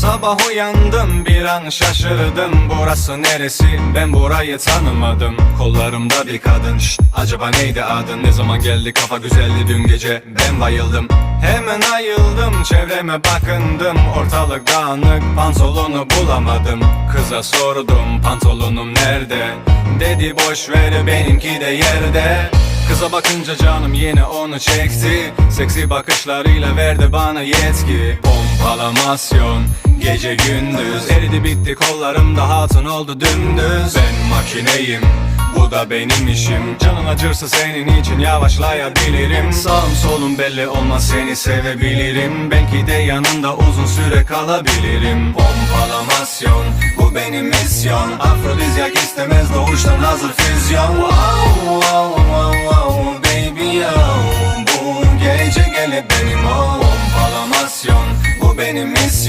Sabah uyandım bir an şaşırdım. Burası neresi? Ben burayı tanımadım. Kollarımda bir kadın. Şşt, acaba neydi adın? Ne zaman geldi? Kafa güzeldi dün gece. Ben bayıldım. Hemen ayıldım çevreme bakındım. Ortalık dağınık pantolonu bulamadım. Kıza sordum pantolonum nerede? Dedi boş ver benimki de yerde. Kıza bakınca canım yine onu çekti. Seksi bakışlarıyla verdi bana yetki. Pompalamasyon Gece gündüz. Eridi bitti kollarımda hatun oldu dümdüz. Ben makineyim bu da benim işim. Canın acırsa senin için yavaşlayabilirim. Sağım solum belli olmaz seni sevebilirim. Belki de yanında uzun süre kalabilirim. Pompalamasyon bu benim misyon. Afrodizyak istemez doğuştan hazır füzyon. Wow wow wow wow baby yo. Bu gece gelip benim ol. Pompalamasyon bu benim misyon